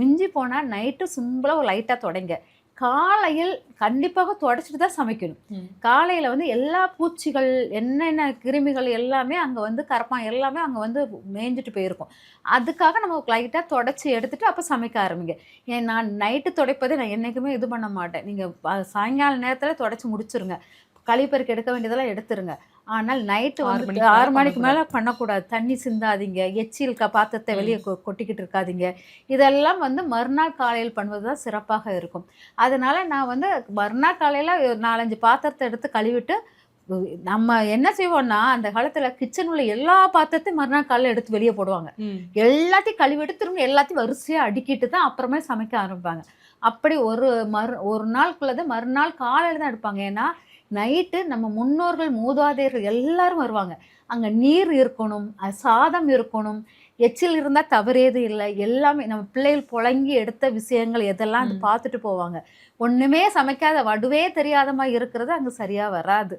மிஞ்சி போனால் நைட்டு சிம்பிளாக ஒரு லைட்டாக தொடங்க. காலையில் கண்டிப்பாக தொடச்சிட்டு தான் சமைக்கணும். காலையில் வந்து எல்லா பூச்சிகள் என்னென்ன கிருமிகள் எல்லாமே அங்கே வந்து கரப்பான் எல்லாமே அங்கே வந்து மேய்ஞ்சிட்டு போயிருக்கும். அதுக்காக நம்ம லைட்டாக தொடச்சி எடுத்துட்டு அப்போ சமைக்க ஆரம்பிங்க. ஏன் நான் நைட்டு துடைப்பதை நான் என்றைக்குமே இது பண்ண மாட்டேன். நீங்கள் சாயங்கால நேரத்தில் தொடச்சி முடிச்சிருங்க. கழிப்பறைக்கு எடுக்க வேண்டியதெல்லாம் எடுத்துருங்க. ஆனால் நைட்டு ஆறு வந்து மணிக்கு மேல ஆறு மணிக்கு பண்ணக்கூடாது. மேலே பண்ணக்கூடாது. தண்ணி சிந்தாதீங்க. எச்சில் க பாத்திரத்தை வெளியே கொ- கொட்டிக்கிட்டு இருக்காதீங்க. இதெல்லாம் வந்து மறுநாள் காலையில் பண்ணுவது தான் சிறப்பாக இருக்கும். அதனால நான் வந்து மறுநாள் காலையில் நாலஞ்சு பாத்திரத்தை எடுத்து கழுவிட்டு நம்ம என்ன செய்வோம்னா அந்த காலத்தில் கிச்சன் உள்ள எல்லா பாத்திரத்தையும் மறுநாள் காலையில் எடுத்து வெளியே போடுவாங்க. எல்லாத்தையும் கழுவிட்டு திரும்ப எல்லாத்தையும் வரிசையாக அடுக்கிட்டு தான் அப்புறமே சமைக்க ஆரம்பிப்பாங்க. அப்படி ஒரு மறு ஒரு நாளுக்குள்ளது மறுநாள் காலையில் தான் எடுப்பாங்க. ஏன்னா நைட்டு நம்ம முன்னோர்கள் மூதாதையர்கள் எல்லாரும் வருவாங்க. அங்கே நீர் இருக்கணும் சாதம் இருக்கணும் எச்சில் இருந்தால் தவறேது இல்லை எல்லாமே நம்ம பிள்ளைகள் புழங்கி எடுத்த விஷயங்கள் எதெல்லாம் அது. பார்த்துட்டு போவாங்க. ஒன்றுமே சமைக்காத வடுவே தெரியாத மாதிரி இருக்கிறது அங்கே சரியாக வராது.